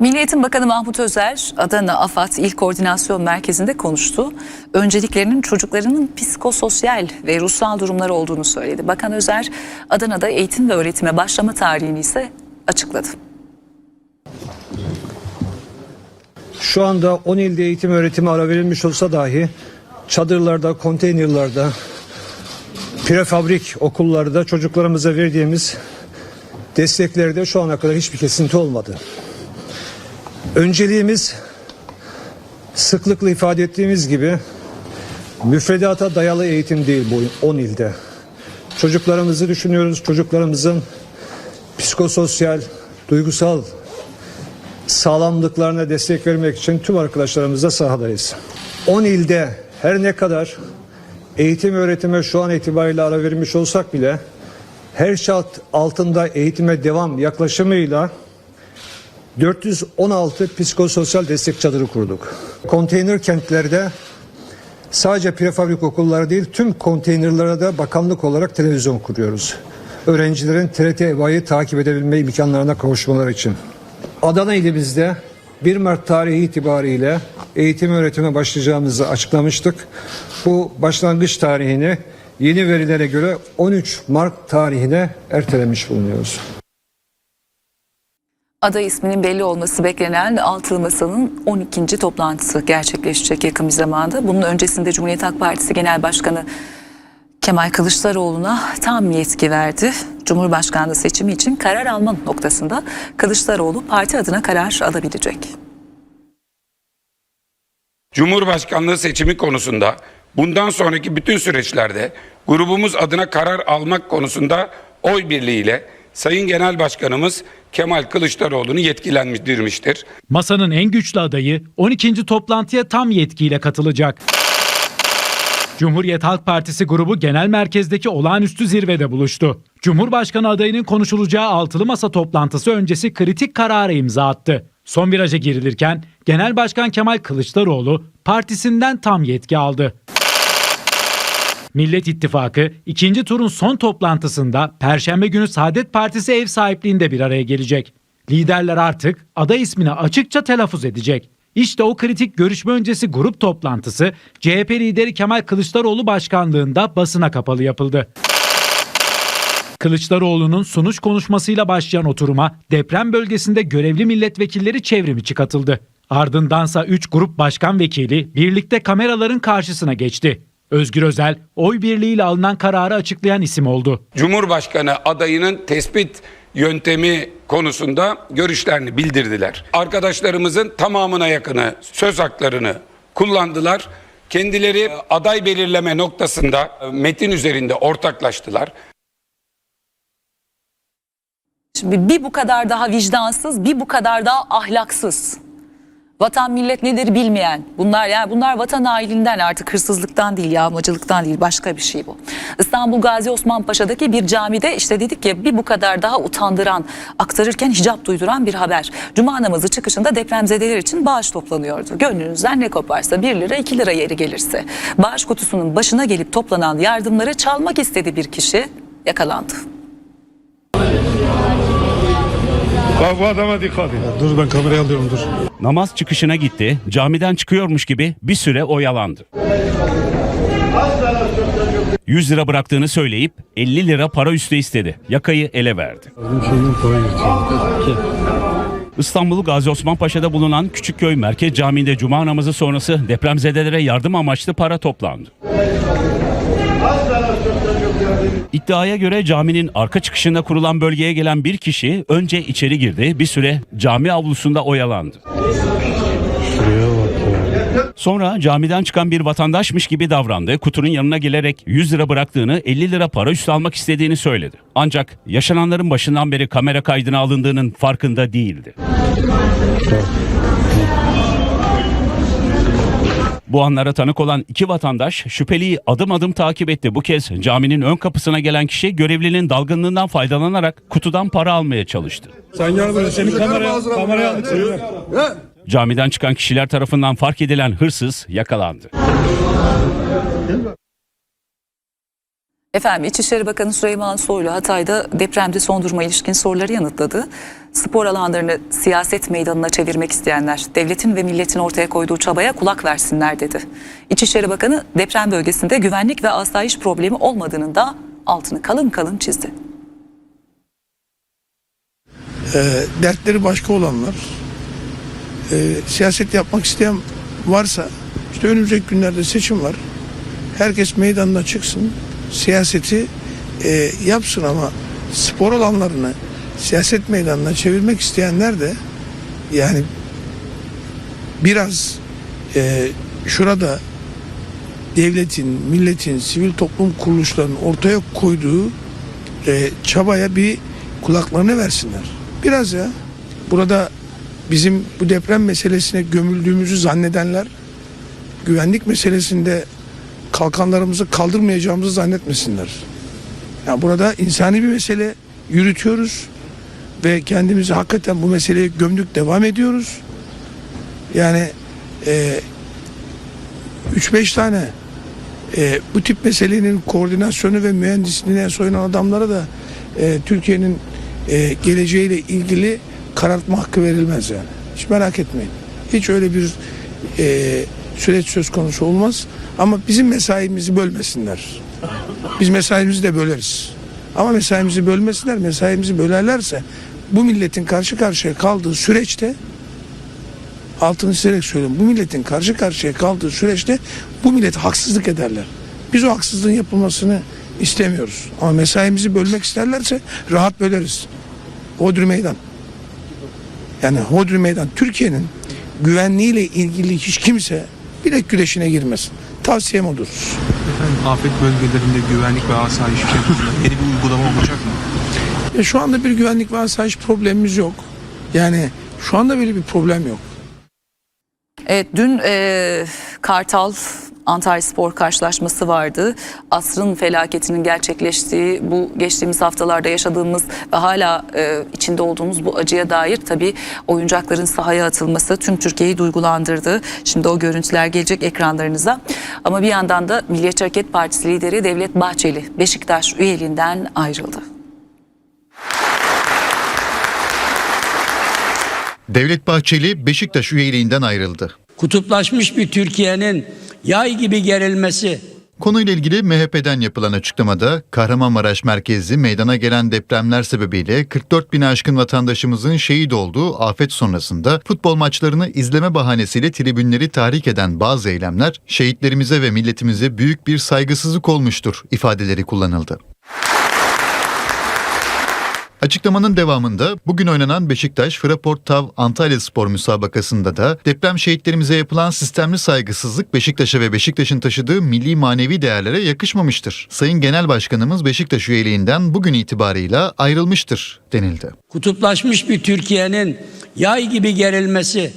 Milli Eğitim Bakanı Mahmut Özer, Adana AFAD İl Koordinasyon Merkezi'nde konuştu. Önceliklerinin çocuklarının psikososyal ve ruhsal durumları olduğunu söyledi. Bakan Özer, Adana'da eğitim ve öğretime başlama tarihini ise açıkladı. Şu anda 10 ilde eğitim öğretimi ara verilmiş olsa dahi çadırlarda, konteynerlarda, prefabrik okullarda çocuklarımıza verdiğimiz desteklerde şu ana kadar hiçbir kesinti olmadı. Önceliğimiz sıklıkla ifade ettiğimiz gibi müfredata dayalı eğitim değil bu 10 ilde. Çocuklarımızı düşünüyoruz. Çocuklarımızın psikososyal, duygusal sağlamlıklarına destek vermek için tüm arkadaşlarımızla sahadayız. 10 ilde her ne kadar eğitim öğretime şu an itibariyle ara vermiş olsak bile her şart altında eğitime devam yaklaşımıyla 416 psikososyal destek çadırı kurduk. Konteyner kentlerde sadece prefabrik okullara değil tüm konteynerlara da bakanlık olarak televizyon kuruyoruz. Öğrencilerin TRT EBA'yı takip edebilme imkanlarına kavuşmaları için. Adana ilimizde 1 Mart tarihi itibariyle eğitim öğretime başlayacağımızı açıklamıştık. Bu başlangıç tarihini yeni verilere göre 13 Mart tarihine ertelemiş bulunuyoruz. Aday isminin belli olması beklenen Altılı Masa'nın 12. toplantısı gerçekleşecek yakın bir zamanda. Bunun öncesinde Cumhuriyet Halk Partisi Genel Başkanı Kemal Kılıçdaroğlu'na tam yetki verdi. Cumhurbaşkanlığı seçimi için karar alma noktasında Kılıçdaroğlu parti adına karar alabilecek. Cumhurbaşkanlığı seçimi konusunda bundan sonraki bütün süreçlerde grubumuz adına karar almak konusunda oy birliğiyle Sayın Genel Başkanımız Kemal Kılıçdaroğlu'nu yetkilendirmiştir. Masanın en güçlü adayı 12. toplantıya tam yetkiyle katılacak. Cumhuriyet Halk Partisi grubu genel merkezdeki olağanüstü zirvede buluştu. Cumhurbaşkanı adayının konuşulacağı altılı masa toplantısı öncesi kritik karara imza attı. Son viraja girilirken Genel Başkan Kemal Kılıçdaroğlu partisinden tam yetki aldı. Millet İttifakı ikinci turun son toplantısında Perşembe günü Saadet Partisi ev sahipliğinde bir araya gelecek. Liderler artık aday ismini açıkça telaffuz edecek. İşte o kritik görüşme öncesi grup toplantısı CHP lideri Kemal Kılıçdaroğlu başkanlığında basına kapalı yapıldı. Kılıçdaroğlu'nun sunuş konuşmasıyla başlayan oturuma deprem bölgesinde görevli milletvekilleri çevrimiçi katıldı. Ardındansa 3 grup başkan vekili birlikte kameraların karşısına geçti. Özgür Özel oy birliğiyle alınan kararı açıklayan isim oldu. Cumhurbaşkanı adayının tespit yöntemi konusunda görüşlerini bildirdiler. Arkadaşlarımızın tamamına yakını söz haklarını kullandılar. Kendileri aday belirleme noktasında metin üzerinde ortaklaştılar. Şimdi bir bu kadar daha vicdansız, bir bu kadar daha ahlaksız. Vatan millet nedir bilmeyen. Bunlar yani bunlar vatan haininden artık hırsızlıktan değil, yağmacılıktan değil başka bir şey bu. İstanbul Gazi Osman Paşa'daki bir camide işte dedik ya bir bu kadar daha utandıran, aktarırken hicap duyduran bir haber. Cuma namazı çıkışında depremzedeler için bağış toplanıyordu. Gönlünüzden ne koparsa 1 lira 2 lira yeri gelirse. Bağış kutusunun başına gelip toplanan yardımları çalmak istedi bir kişi yakalandı. Bak bu adama dikkat et. Dur ben kamerayı alıyorum dur. Namaz çıkışına gitti, camiden çıkıyormuş gibi bir süre oyalandı. 100 lira bıraktığını söyleyip 50 lira para üstü istedi. Yakayı ele verdi. İstanbul Gazi Osman Paşa'da bulunan Küçükköy Merkez Camii'nde cuma namazı sonrası depremzedelere yardım amaçlı para toplandı. İddiaya göre caminin arka çıkışında kurulan bölgeye gelen bir kişi önce içeri girdi, bir süre cami avlusunda oyalandı. Sonra camiden çıkan bir vatandaşmış gibi davrandı. Kutunun yanına gelerek 100 lira bıraktığını, 50 lira para üstü almak istediğini söyledi. Ancak yaşananların başından beri kamera kaydına alındığının farkında değildi. Bu anlara tanık olan iki vatandaş şüpheliyi adım adım takip etti. Bu kez caminin ön kapısına gelen kişi görevlinin dalgınlığından faydalanarak kutudan para almaya çalıştı. Sen buraya. Seni kameraya, kameraya aldık. Camiden çıkan kişiler tarafından fark edilen hırsız yakalandı. Efendim İçişleri Bakanı Süleyman Soylu Hatay'da depremde son duruma ilişkin soruları yanıtladı. Spor alanlarını siyaset meydanına çevirmek isteyenler devletin ve milletin ortaya koyduğu çabaya kulak versinler dedi. İçişleri Bakanı deprem bölgesinde güvenlik ve asayiş problemi olmadığının da altını kalın kalın çizdi. e, dertleri başka olanlar, e, siyaset yapmak isteyen varsa, işte önümüzdeki günlerde seçim var. Herkes meydanına çıksın, siyaseti e, yapsın ama spor alanlarını siyaset meydanına çevirmek isteyenler de yani biraz e, şurada devletin, milletin, sivil toplum kuruluşlarının ortaya koyduğu e, çabaya bir kulaklarını versinler. Biraz ya. Burada bizim bu deprem meselesine gömüldüğümüzü zannedenler güvenlik meselesinde kalkanlarımızı kaldırmayacağımızı zannetmesinler. Yani burada insani bir mesele yürütüyoruz ve kendimizi hakikaten bu meseleye gömdük devam ediyoruz. Yani e, 3-5 tane e, bu tip meselenin koordinasyonu ve mühendisliğine soyunan adamlara da e, Türkiye'nin e, geleceğiyle ilgili karartma hakkı verilmez yani. Hiç merak etmeyin. Hiç öyle bir e, süreç söz konusu olmaz. Ama bizim mesaimizi bölmesinler. Biz mesaimizi de böleriz. Ama mesaimizi bölmesinler. Mesaimizi bölerlerse bu milletin karşı karşıya kaldığı süreçte altını çizerek söylüyorum. Bu milletin karşı karşıya kaldığı süreçte bu millet haksızlık ederler. Biz o haksızlığın yapılmasını istemiyoruz. Ama mesaimizi bölmek isterlerse rahat böleriz. Hodri meydan. Yani hodri meydan. Türkiye'nin güvenliğiyle ilgili hiç kimse bilek güreşine girmesin. Tavsiyem odur. Efendim afet bölgelerinde güvenlik ve asayiş konusunda yeni bir uygulama olacak mı? E, şu anda bir güvenlik ve asayiş problemimiz yok. Yani şu anda böyle bir problem yok. Evet dün e, Kartal Antalya Spor karşılaşması vardı. Asrın felaketinin gerçekleştiği bu geçtiğimiz haftalarda yaşadığımız ve hala e, içinde olduğumuz bu acıya dair tabii oyuncakların sahaya atılması tüm Türkiye'yi duygulandırdı. Şimdi o görüntüler gelecek ekranlarınıza. Ama bir yandan da Milliyetçi Hareket Partisi lideri Devlet Bahçeli Beşiktaş üyeliğinden ayrıldı. Devlet Bahçeli Beşiktaş üyeliğinden ayrıldı. kutuplaşmış bir Türkiye'nin yay gibi gerilmesi Konuyla ilgili MHP'den yapılan açıklamada Kahramanmaraş merkezli meydana gelen depremler sebebiyle 44 bin aşkın vatandaşımızın şehit olduğu afet sonrasında futbol maçlarını izleme bahanesiyle tribünleri tahrik eden bazı eylemler şehitlerimize ve milletimize büyük bir saygısızlık olmuştur ifadeleri kullanıldı. Açıklamanın devamında bugün oynanan Beşiktaş Fraport Tav Antalya Spor müsabakasında da deprem şehitlerimize yapılan sistemli saygısızlık Beşiktaş'a ve Beşiktaş'ın taşıdığı milli manevi değerlere yakışmamıştır. Sayın Genel Başkanımız Beşiktaş üyeliğinden bugün itibarıyla ayrılmıştır denildi. kutuplaşmış bir Türkiye'nin yay gibi gerilmesi